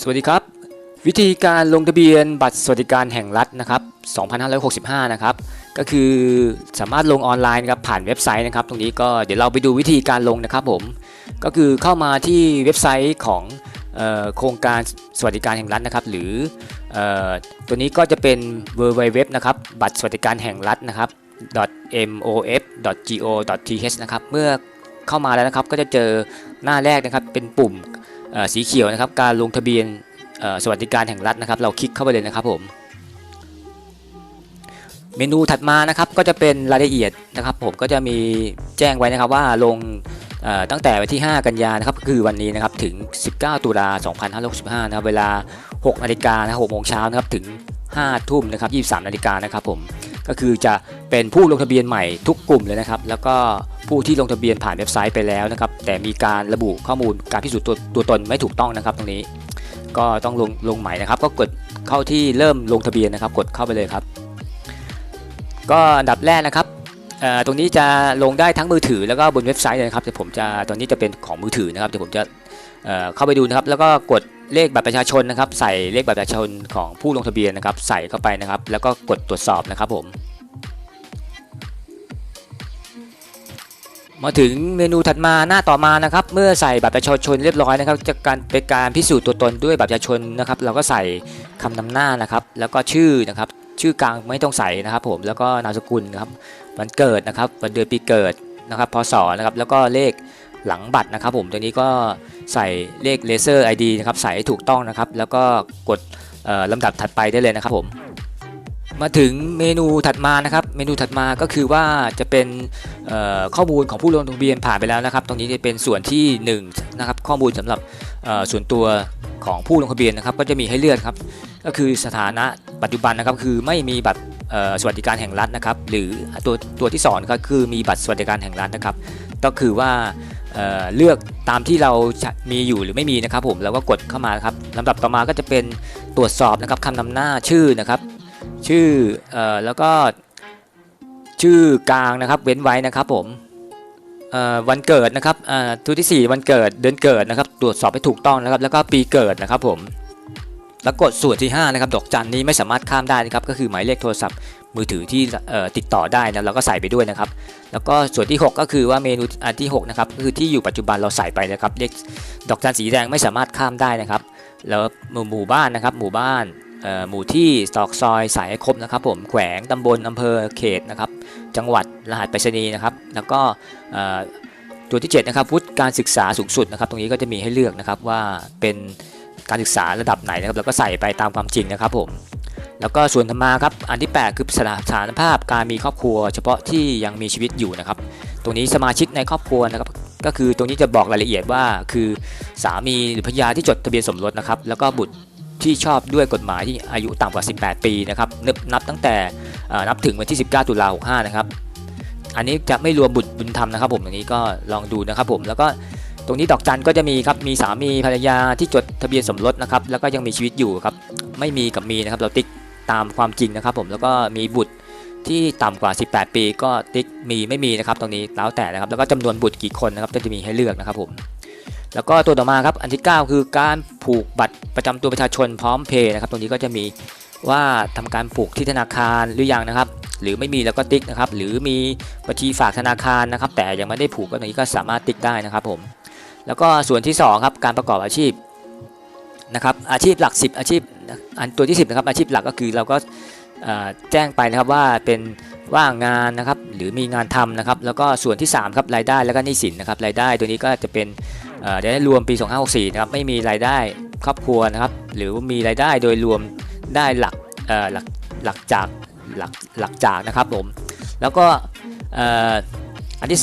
สวัสดีครับ วิธีการลงทะเบียนบัตรสวัสดิการแห่งรัฐนะครับ 2565 นะครับ ก็คือสามารถลงออนไลน์นะครับผ่านเว็บไซต์นะครับ ตรงนี้ก็เดี๋ยวเราไปดูวิธีการลงนะครับผม ก็คือเข้ามาที่เว็บไซต์ของโครงการสวัสดิการแห่งรัฐนะครับ หรือออตัวนี้ก็จะเป็น w w w นะครับบัตรสวัสดิการแห่งรัฐนะครับ mof.go.th นะครับ เมื่อเข้ามาแล้วนะครับก็จะเจอหน้าแรกนะครับเป็นปุ่ม สีเขียวนะครับการลงทะเบียนสวัสดิการแห่งรัฐนะครับ เราคลิกเข้าไปเลยนะครับผม เมนูถัดมานะครับก็จะเป็นรายละเอียดนะครับ ผมก็จะมีแจ้งไว้นะครับว่าลงตั้งแต่วันที่ 5 กันยานะครับคือวันนี้นะครับถึง 19 ตุลา2565นะครับเวลา 6 นาฬิกานะครับ6โมงเช้านะครับถึง 5 ทุ่มนะครับ23 นาฬิกานะครับผมก็คือจะเป็นผู้ลงทะเบียนใหม่ทุกกลุ่มเลยนะครับ แล้วก็ ผู้ที่ลงทะเบียนผ่านเว็บไซต์ไปแล้วนะครับ แต่มีการระบุข้อมูลการพิสูจน์ตัวตัวตนไม่ถูกต้องนะครับ ตรงนี้ก็ต้องลงลงใหม่นะครับ ก็กดเข้าที่เริ่มลงทะเบียนนะครับ กดเข้าไปเลยครับ ก็อันดับแรกนะครับตรงนี้จะลงได้ทั้งมือถือแล้วก็บนเว็บไซต์เลยนะครับแต่ผมจะตอนนี้จะเป็นของมือถือนะครับเดี๋ยวผมจะเเข้าไปดูนะครับ แล้วก็กดเลขบัตรประชาชนนะครับ ใส่เลขบัตรประชาชนของผู้ลงทะเบียนนะครับ ใส่เข้าไปนะครับ แล้วก็กดตรวจสอบนะครับผม มาถึงเมนูถัดมาหน้าต่อมานะครับ เมื่อใส่บัตรประชาชนเรียบร้อยนะครับจะการเป็นการพิสูจน์ตัวตนด้วยบัตรประชาชนนะครับ เราก็ใส่คำนำหน้านะครับ แล้วก็ชื่อนะครับ ชื่อกลางไม่ต้องใส่นะครับ ผมแล้วก็นามสกุลนะครับวันเกิดนะครับวันเดือนปีเกิดนะครับพศนะครับแล้วก็เลขหลังบัตรนะครับ ผมตัวนี้ก็ใส่เลขเลเซอร์ ID นะครับใส่ให้ถูกต้องนะครับ แล้วก็กดลำดับถัดไปได้เลยนะครับผมมาถึงเมนูถัดมานะครับ เมนูถัดมาก็คือว่าจะเป็นข้อมูลของผู้ลงทะเบียนผ่านไปแล้วนะครับ ตรงนี้จะเป็นส่วนที่1นะครับข้อมูลสำหรับส่วนตัวของผู้ลงทะเบียนนะครับ ก็จะมีให้เลือกครับ ก็คือสถานะปัจจุบันนะครับคือไม่มีบัตรสวัสดิการแห่งรัฐนะครับ หรือตัวตัวที่สองก็คือมีบัตรสวัสดิการแห่งรัฐนะครับ ก็คือว่าเลือกตามที่เรามีอยู่หรือไม่มีนะครับ ผมแล้วก็กดเข้ามาครับลำดับต่อมาก็จะเป็นตรวจสอบนะครับคำนำหน้าชื่อนะครับ ชื่อเอ่อแล้วก็ ชื่อกลางนะครับเว้นไว้นะครับผมวันเกิดนะครับอ่าตัวที่ 4 วันเกิดเดือนเกิดนะครับ ตรวจสอบให้ถูกต้องนะครับ แล้วก็ปีเกิดนะครับผมแล้วกดส่วนที่5นะครับดอกจันนี้ไม่สามารถข้ามได้นะครับก็คือหมายเลขโทรศัพท์มือถือที่ติดต่อได้นะเราก็ใส่ไปด้วยนะครับ แล้วก็ส่วนที่ 6 ก็คือว่าเมนูอันที่6นะครับก็คือที่อยู่ปัจจุบันเราใส่ไปนะครับเลขดอกจันสีแดงไม่สามารถข้ามได้นะครับ แล้วหมู่บ้านนะครับหมู่บ้าน หมู่ที่ตอกซอยสายคบนะครับผมแขวงตำบลอำเภอเขตนะครับจังหวัดรหัสไปรษณีย์นะครับ แล้วก็ตัวที่7นะครับวุฒิการศึกษาสูงสุดนะครับ ตรงนี้ก็จะมีให้เลือกนะครับว่าเป็นการศึกษาระดับไหนนะครับแล้วก็ใส่ไปตามความจริงนะครับผมแล้วก็ส่วนธรรมาครับอันที่ 8 คือสถานภาพการมีครอบครัว เฉพาะที่ยังมีชีวิตอยู่นะครับ ตรงนี้สมาชิกในครอบครัวนะครับก็คือตรงนี้จะบอกรายละเอียดว่าคือสามีหรือภรรยาที่จดทะเบียนสมรสนะครับ แล้วก็บุตร ที่ชอบด้วยกฎหมายที่อายุต่ำกว่า 18 ปีนะครับนับนับตั้งแต่นับถึงวันที่ 19 ตุลา65นะครับอันนี้จะไม่รวมบุตรบุญธรรมนะครับผมตรงนี้ก็ลองดูนะครับผมแล้วก็ตรงนี้ดอกจันก็จะมีครับมีสามีภรรยาที่จดทะเบียนสมรสนะครับแล้วก็ยังมีชีวิตอยู่ครับไม่มีกับมีนะครับเราติ๊กตามความจริงนะครับผมแล้วก็มีบุตรที่ต่ำกว่า 18 ปี ก็ติ๊กมีไม่มีนะครับตรงนี้แล้วแต่นะครับแล้วก็จำนวนบุตรกี่คนนะครับจะมีให้เลือกนะครับผม แล้วก็ตัวต่อมาครับอันที่ 9 คือการผูกบัตรประจำตัวประชาชนพร้อมเพย์นะครับตรงนี้ก็จะมีว่าทำการผูกที่ธนาคารหรือยังนะครับ หรือไม่มีแล้วก็ติ๊กนะครับหรือมีบัญชีฝากธนาคารนะครับ แต่ยังไม่ได้ผูกก็ตรงนี้ก็สามารถติ๊กได้นะครับผมแล้วก็ส่วนที่2ครับการประกอบอาชีพนะครับอาชีพหลัก 10 อาชีพอันตัวที่ 10นะครับอาชีพหลักก็คือเราก็แจ้งไปนะครับว่าเป็นว่างงานนะครับหรือมีงานทำนะครับ แล้วก็ส่วนที่3ครับรายได้แล้วก็หนี้สินนะครับรายได้ตัวนี้ก็จะเป็น เอ่อได้รวมปี 2564 นะครับไม่มีรายได้ครอบครัวนะครับ หรือมีรายได้โดยรวมได้หลักหลักหลักจากหลักหลักจากนะครับผมแล้วก็อ,อันที่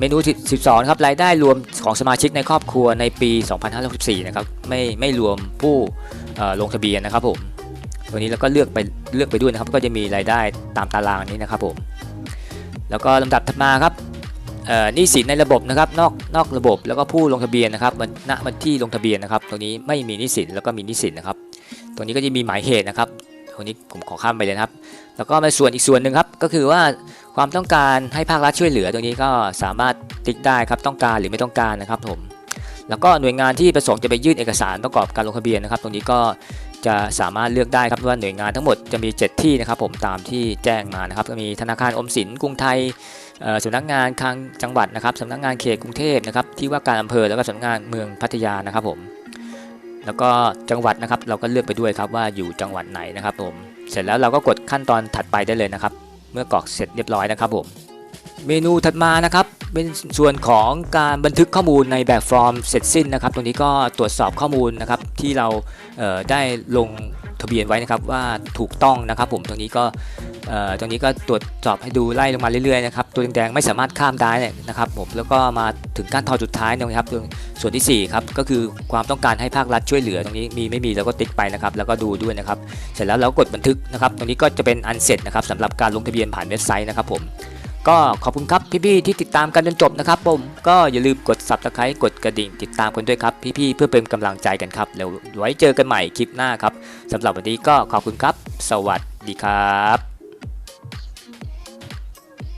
เมนู12ครับรายได้รวมของสมาชิกในครอบครัวในปี 2564 นะครับไม่ไม่รวมผู้ลงทะเบียนนะครับผมตัวนี้แล้วก็เลือกไปเลือกไปด้วยนะครับ ก็จะมีรายได้ตามตารางนี้นะครับผมแล้วก็ลำดับถัดมาครับ นี้สินในระบบนะครับนอกนอกระบบแล้วก็ผู้ลงทะเบียนนะครับวันณวันที่ลงทะเบียนนะครับ ตรงนี้ไม่มีหนี้สินแล้วก็มีหนี้สินนะครับ ตรงนี้ก็จะมีหมายเหตุนะครับตรงนี้ผมขอข้ามไปเลยครับ แล้วก็ในส่วนอีกส่วนหนึ่งครับก็คือว่าความต้องการให้ภาครัฐช่วยเหลือตรงนี้ก็สามารถติ๊กได้ครับต้องการหรือไม่ต้องการนะครับผมแล้วก็หน่วยงานที่ประสงค์จะไปยื่นเอกสารประกอบการลงทะเบียนนะครับ ตรงนี้ก็จะสามารถเลือกได้ครับว่าหน่วยงานทั้งหมดจะมี 7 ที่นะครับ ผมตามที่แจ้งมานะครับก็มีธนาคารอมสินกรุงไทย สำนักงานคลังจังหวัดนะครับสำนักงานเขตกรุงเทพนะครับที่ว่าการอำเภอแล้วก็สำนักงานเมืองพัทยานะครับผมแล้วก็จังหวัดนะครับเราก็เลือกไปด้วยครับว่าอยู่จังหวัดไหนนะครับผมเสร็จแล้วเราก็กดขั้นตอนถัดไปได้เลยนะครับ เมื่อกรอกเสร็จเรียบร้อยนะครับผมเมนูถัดมานะครับเป็นส่วนของการบันทึกข้อมูลในแบบฟอร์มเสร็จสิ้นนะครับ ตรงนี้ก็ตรวจสอบข้อมูลนะครับที่เราเได้ลงะเบียนไว้นะครับว่าถูกต้องนะครับผมตรงนี้ก็ตรงนี้ก็ตรวจสอบให้ดูไล่ลงมาเรื่อยๆนะครับตัวแดงๆไม่สามารถข้ามได้นะครับผมแล้วก็มาถึงขั้นตอนสุดท้ายนะครับตรงส่วนที่สี่ครับก็คือความต้องการให้ภาครัฐช่วยเหลือตรงนี้มีไม่มีเราก็ติ๊กไปนะครับแล้วก็ดูด้วยนะครับเสร็จแล้วเรากดบันทึกนะครับตรงนี้ก็จะเป็นอันเสร็จนะครับสำหรับการลงทะเบียนผ่านเว็บไซต์นะครับผม ก็ขอบคุณครับพี่ๆที่ติดตามกันจนจบนะครับผมก็อย่าลืมกด subscribe กดกระดิ่ง ติดตามกันด้วยครับพี่ๆเพื่อเป็นกำลังใจกันครับแล้วไว้เจอกันใหม่คลิปหน้าครับสำหรับวันนี้ก็ขอบคุณครับ สวัสดีครับ